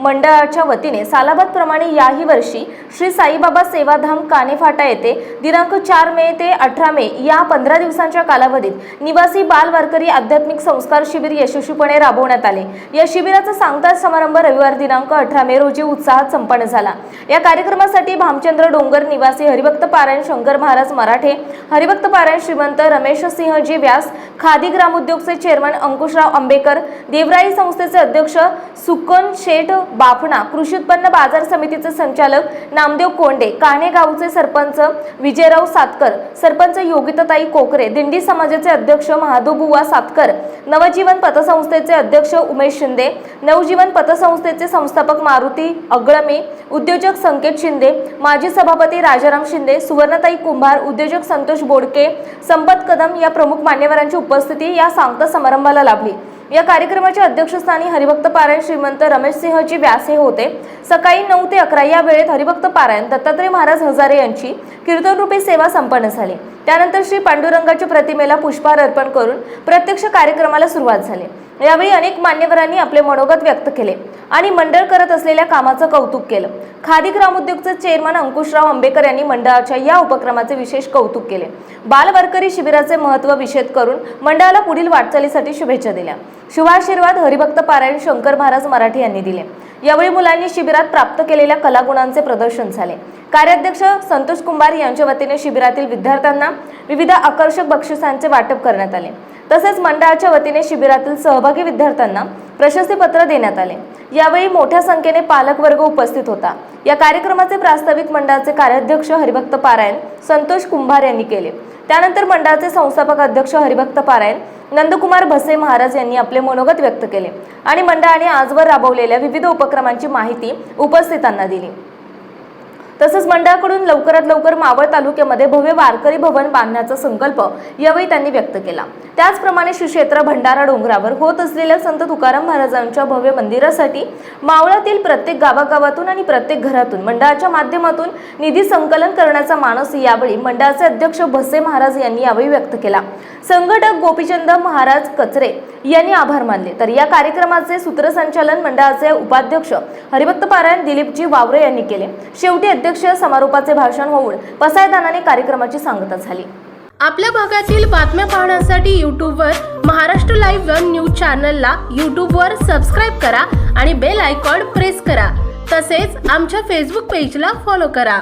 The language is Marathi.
मंडळाच्या वतीने सालाबाद प्रमाणे याही वर्षी श्री साईबाबा सेवाधाम कानेफाटा येथे दिनांक चार मे ते अठरा मे या पंधरा दिवसांच्या कालावधीत निवासी बाल वारकरी आध्यात्मिक संस्कार शिबिर यशस्वीपणे राबवण्यात आले. या शिबिराचा सांगता समारंभ रविवार दिनांक अठरा मे रोजी उत्साहात संपन्न झाला. या कार्यक्रमासाठी भामचंद्र डोंगर निवासी हरिभक्त पारायण शंकर महाराज मराठे हरिभक्त पारायण श्रीमंत रमेश सिंहजी व्यास खादी ग्रामोद्योगचे चेअरमन अंकुशराव आंबेकर देवराई संस्थेचे अध्यक्ष सुकन शेठ बाफणा कृषी उत्पन्न बाजार समितीचे संचालक नामदेव कोंडे कान्हे गावचे सरपंच विजयराव सातकर सरपंच योगिताताई कोकरे दिंडी समाजाचे अध्यक्ष महादोबुवा सातकर नवजीवन पतसंस्थेचे अध्यक्ष उमेश शिंदे नवजीवन पतसंस्थेचे संस्थापक मारुती अगळमे उद्योजक संकेत शिंदे माजी सभापती राजाराम शिंदे सुवर्णताई कुंभार उद्योजक संतोष बोडके संपत कदम या प्रमुख मान्यवरांची उपस्थिती या सांगता समारंभाला लाभली. या कार्यक्रमाच्या अध्यक्षस्थानी हरिभक्त पारायण श्रीमंत रमेश सिंहजी व्यास हे होते. सकाळी नऊ ते अकरा या वेळेत हरिभक्त पारायण दत्तात्रय महाराज हजारे यांची कीर्तनरूपी सेवा संपन्न झाली. त्यानंतर श्री पांडुरंगाच्या प्रतिमेला पुष्पहार अर्पण करून प्रत्यक्ष कार्यक्रमाला सुरुवात झाली. यावेळी अनेक मान्यवरांनी आपले मनोगत व्यक्त केले आणि मंडळ करत असलेल्या कामाचं कौतुक केलं. खादी ग्रामोद्योगचे चेअरमन अंकुशराव आंबेकर यांनी मंडळाच्या या उपक्रमाचे विशेष कौतुक केले. बालवारकरी शिबिराचे महत्त्व विषेद करून मंडळाला पुढील वाटचालीसाठी शुभेच्छा दिल्या. शुभाशीर्वाद हरिभक्त पारायण शंकर महाराज मराठी यांनी दिले. यावेळी मुलांनी शिबिरात प्राप्त केलेल्या कलागुणांचे प्रदर्शन झाले. कार्याध्यक्ष संतोष कुंभार यांच्या वतीने शिबिरातील विद्यार्थ्यांना विविध आकर्षक बक्षिसांचे वाटप करण्यात आले. तसेच मंडळाच्या वतीने शिबिरातील सहभागी विद्यार्थ्यांना प्रशस्तीपत्र देण्यात आले. यावेळी मोठ्या संख्येने पालक वर्ग उपस्थित होता. या कार्यक्रमाचे प्रास्ताविक मंडळाचे कार्याध्यक्ष हरिभक्त पारायण संतोष कुंभार यांनी केले. त्यानंतर मंडळाचे संस्थापक अध्यक्ष हरिभक्त पारायण नंदकुमार भसे महाराज यांनी आपले मनोगत व्यक्त केले आणि मंडळाने आजवर राबवलेल्या विविध उपक्रमांची माहिती उपस्थितांना दिली. तसंच मंडळाकडून लवकरात लवकर मावळ तालुक्यामध्ये भव्य वारकरी भवन बांधण्याचा संकल्प यावेळी त्यांनी व्यक्त केला. त्याचप्रमाणे श्रीक्षेत्र भंडारा डोंगरावर होत असलेल्या संत तुकाराम महाराजांच्या भव्य मंदिरासाठी मावळातील प्रत्येक गावागावातून आणि प्रत्येक घरातून मंडळाच्या माध्यमातून निधी संकलन करण्याचा मानस यावेळी मंडळाचे अध्यक्ष भसे महाराज यांनी यावेळी व्यक्त केला. संघटक गोपीचंद महाराज कचरे यांनी आभार मानले. तर या कार्यक्रमाचे सूत्रसंचालन मंडळाचे उपाध्यक्ष हरिभक्त पारायण दिलीपजी वावरे यांनी केले. शेवटी अध्यक्ष समारोपाचे भाषण होऊन पसायदानाने कार्यक्रमाची सांगता झाली. आपल्या भागातील बातम्या पाहण्यासाठी यूट्यूबवर महाराष्ट्र लाईव्ह वन न्यूज चॅनलला यूट्यूबवर सबस्क्राईब करा आणि बेल आयकॉन प्रेस करा. तसेच आमच्या फेसबुक पेजला फॉलो करा.